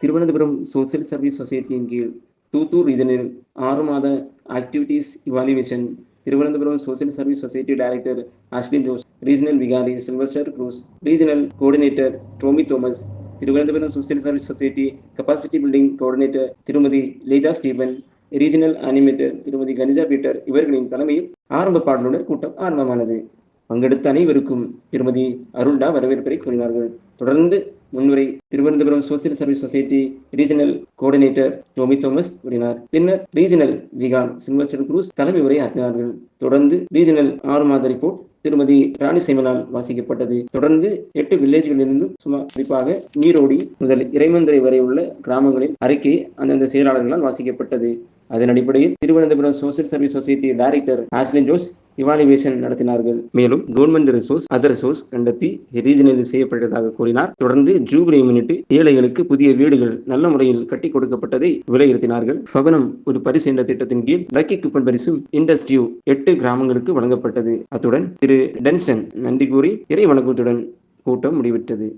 Thiruvananthapuram social service சொசைட்டியின் கீழ் தூத்தூர் ரீஜனில் ஆறு மாத activities evaluation Thiruvananthapuram social service society director Ashlin Jose regional விகாரி Silvester Cruz regional coordinator Tomy Thomas Thiruvananthapuram social service society capacity building coordinator திருமதி Leetha Stephen regional animator திருமதி கனிஜா Peter இவர்களின் தலைமையில் ஆரம்ப பாடலுடன் கூட்டம் ஆரம்பமானது பங்கெடுத்த அனைவருக்கும் திருமதி அருள்டா வரவேற்பை கூறினார்கள் தொடர்ந்து முன்னுரை Thiruvananthapuram social service society regional coordinator Tomy Thomas கூறினார். பின்னர் ரீஜனல் விகான் சில்வஸ்டர் குரூஸ் தலைமை உரை ஆற்றினார்கள். தொடர்ந்து ரீஜனல் ஆறு மாத ரிப்போர்ட் திருமதி ராணி சைமனால் வாசிக்கப்பட்டது. தொடர்ந்து எட்டு வில்லேஜ்களிலிருந்து சுமார் குறிப்பாக நீரோடி முதல் இறைமந்துரை வரை உள்ள கிராமங்களின் அறிக்கை அந்தந்த செயலாளர்களால் வாசிக்கப்பட்டது. அதன் அடிப்படையில் Thiruvananthapuram social service society director Ashlin Jose evaluation நடத்தினார்கள். மேலும் கவர்மெண்ட் ரிசோர்ஸ் அதர் ரிசோர்ஸ் கண்டத்தி ரீஜனல் செய்யப்பட்டதாக கூறினார். தொடர்ந்து ஜூபிலியை முன்னிட்டு ஏழைகளுக்கு புதிய வீடுகள் நல்ல முறையில் கட்டி கொடுக்கப்பட்டதை விலையிருத்தினார்கள் பவனம் ஒரு பரிசு என்ற திட்டத்தின் கீழ் லக்கி குப்பன் பரிசும் இண்டஸ்ட்ரியூ எட்டு கிராமங்களுக்கு வழங்கப்பட்டது. அத்துடன் திரு டென்சன் நன்றி கூறி இறை வணக்கத்துடன் கூட்டம் முடிவிட்டது